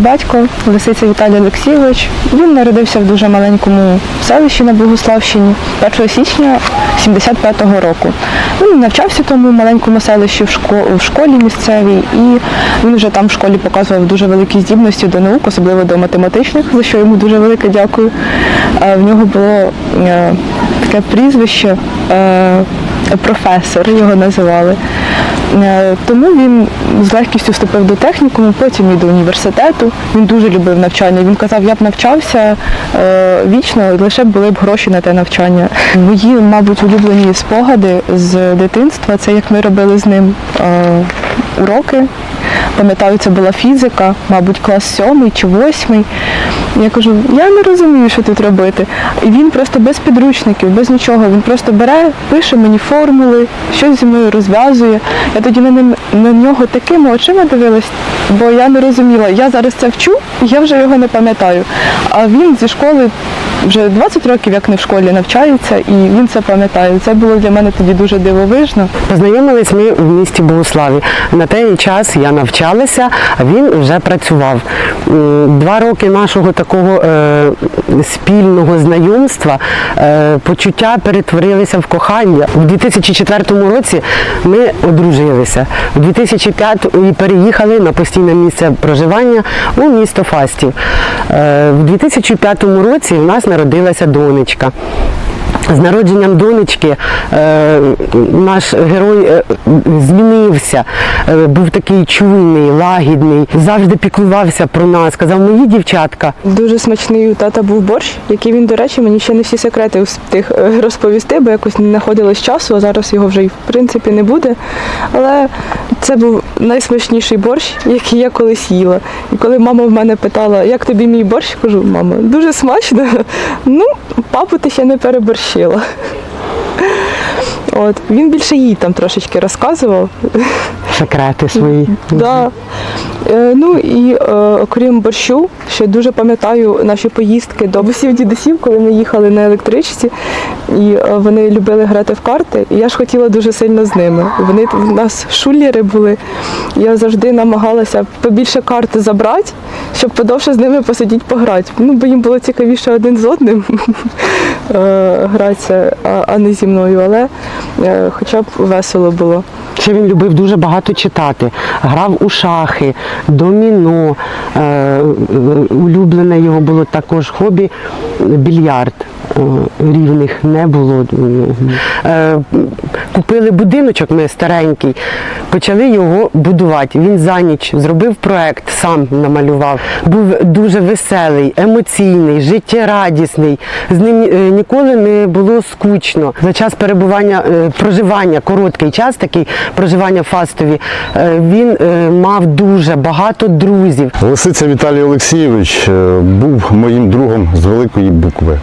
батько Лисиця Віталій Олексійович. Він народився в дуже маленькому селищі на Богославщині 1 січня 75-го року. Він навчався тому маленькому селищі в шко- в школі місцевій, і він вже там в школі показував дуже великі здібності до наук, особливо до математичних, за що йому дуже велике дякую. В нього було е, таке прізвище е, професор, його називали. Е, Тому він з легкістю вступив до технікуму, потім і до університету. Він дуже любив навчання. Він казав, я б навчався е, вічно, лише були б гроші на те навчання. Мої, мабуть, улюблені спогади з дитинства це як ми робили з ним е, уроки. Пам'ятаю, це була фізика, мабуть, клас сьомий чи восьмий. Я кажу, я не розумію, що тут робити. І він просто без підручників, без нічого. Він просто бере, пише мені формули, щось зі мною розв'язує. Я тоді на, на нього такими очима дивилась, бо я не розуміла. Я зараз це вчу, і я вже його не пам'ятаю. А він зі школи вже 20 років, як не в школі, навчається, і він це пам'ятає. Це було для мене тоді дуже дивовижно. Познайомились ми в місті Богославі. На той час я навчалася, а він вже працював. Два роки нашого такого е, спільного знайомства е, почуття перетворилися в кохання. У 2004 році ми одружилися. У 2005 і переїхали на постійне місце проживання у місто Фастів. Е, в 2005 році у нас народилася донечка. З народженням донечки е, наш герой е, змінився, е, був такий чуйний, лагідний, завжди піклувався про нас, казав, мої дівчатка. Дуже смачний у тата був борщ, який він, до речі, мені ще не всі секрети встиг розповісти, бо якось не знаходилось часу, а зараз його вже й в принципі не буде. Але це був найсмачніший борщ, який я колись їла. І коли мама в мене питала, як тобі мій борщ, кажу, мама, дуже смачно. Ну, папу ти ще не переборщила. От, він більше їй там трошечки розказував. Секрети свої. Да. Е, ну і е, окрім борщу, ще дуже пам'ятаю наші поїздки до бабусів дідусів, коли ми їхали на електричці, і е, вони любили грати в карти. І я ж хотіла дуже сильно з ними. Вони в нас шулери були. Я завжди намагалася побільше карти забрати, щоб подовше з ними посидіти пограти. Ну, бо їм було цікавіше один з одним гратися, а, не зі мною. Але хоча б весело було. Ще він любив дуже багато читати. Грав у шахи, доміно. Е, е, улюблене його було також хобі більярд. Е, Рівних не було. Е, Купили будиночок, ми старенький, почали його будувати. Він за ніч зробив проект, сам намалював. Був дуже веселий, емоційний, життєрадісний. З ним е, ніколи не було скучно. За час перебування, проживання, короткий час такий проживання Фастові, він мав дуже багато друзів. Лисиця Віталій Олексійович був моїм другом з великої букви.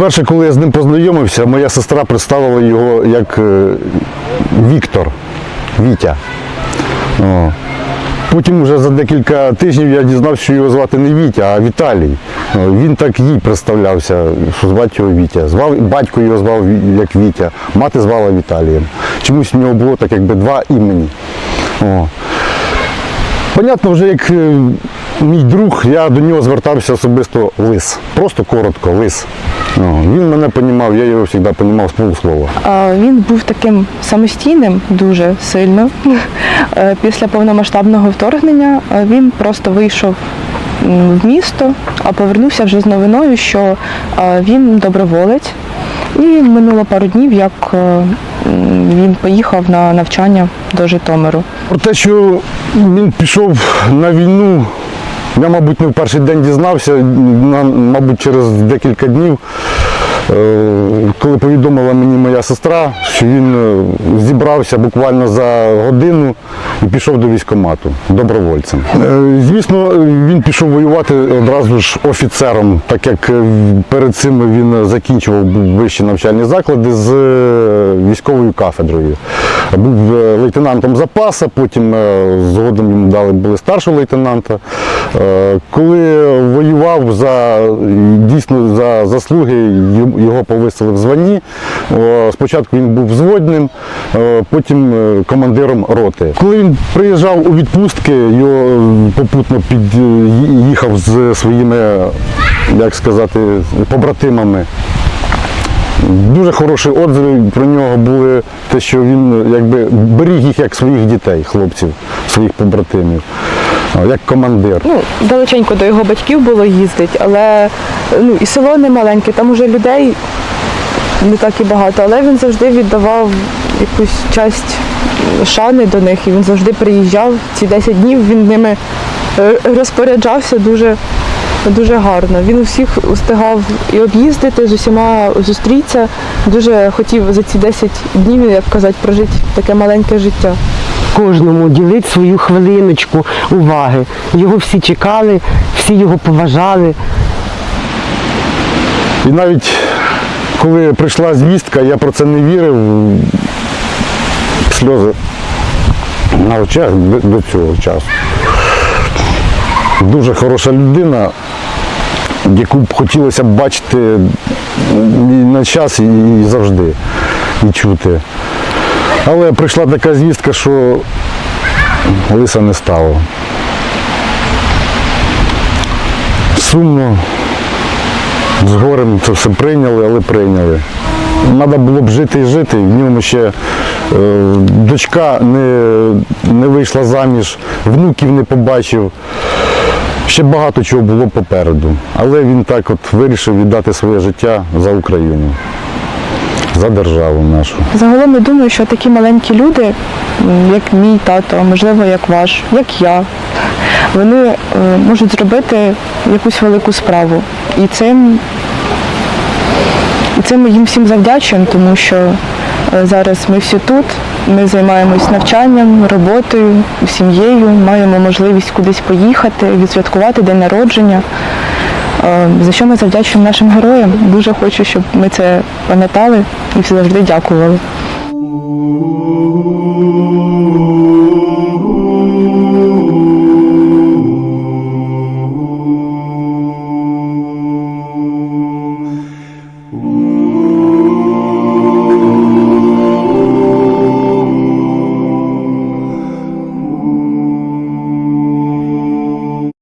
Вперше, коли я з ним познайомився, моя сестра представила його як е, Віктор, Вітя. Потім вже за декілька тижнів я дізнався, що його звати не Вітя, а Віталій. Він так їй представлявся, що звати його Вітя. Звав, батько його звав як Вітя, мати звала Віталієм. Чомусь в нього було так якби два імені. О. Понятно, вже як е, мій друг, я до нього звертався особисто лис. Просто коротко, лис. О, Він мене розумів, я його завжди розумів з полуслова. А, Він був таким самостійним дуже сильно. Е, Після повномасштабного вторгнення е, він просто вийшов в місто, а повернувся вже з новиною, що е, він доброволець. І минуло пару днів, як він поїхав на навчання до Житомиру. Про те, що він пішов на війну, я, мабуть, не в перший день дізнався, мабуть, через декілька днів, е, коли повідомила мені моя сестра, що він е, зібрався буквально за годину і пішов до військкомату добровольцем. Е, Звісно, він пішов воювати одразу ж офіцером, так як перед цим він закінчував вищі навчальні заклади з військовою кафедрою. Був е, лейтенантом запаса, потім е, згодом йому дали були старшого лейтенанта. Е, Коли воював за дійсно за заслуги, його повисили в званні. Спочатку він був взводним, е, потім командиром роти. Коли він приїжджав у відпустки, його попутно під'їхав з своїми, як сказати, побратимами. Дуже хороші отзиви про нього були, те, що він якби беріг їх як своїх дітей, хлопців, своїх побратимів, як командир. Ну, далеченько до його батьків було їздить, але ну, і село не маленьке, там уже людей не так і багато, але він завжди віддавав якусь часть шани до них, і він завжди приїжджав. Ці 10 днів він ними е, розпоряджався дуже, дуже гарно. Він усіх встигав і об'їздити, з усіма зустрітися. Дуже хотів за ці 10 днів, як казати, прожити таке маленьке життя. Кожному ділить свою хвилиночку уваги. Його всі чекали, всі його поважали. І навіть коли прийшла звістка, я про це не вірив. Сльози на очах до, до цього часу. Дуже хороша людина, яку б хотілося б бачити і на час, і, завжди, і чути. Але прийшла така звістка, що лиса не стало. Сумно, з горем це все прийняли, але прийняли. Треба було б жити і жити. В ньому ще е, дочка не, не вийшла заміж, внуків не побачив. Ще багато чого було попереду. Але він так от вирішив віддати своє життя за Україну, за державу нашу. Загалом я думаю, що такі маленькі люди, як мій тато, можливо, як ваш, як я, вони е, можуть зробити якусь велику справу. І цим, і цим їм всім завдячуємо, тому що е, зараз ми всі тут, ми займаємось навчанням, роботою, сім'єю, маємо можливість кудись поїхати, відсвяткувати день народження. Е, За що ми завдячуємо нашим героям. Дуже хочу, щоб ми це пам'ятали і завжди дякували.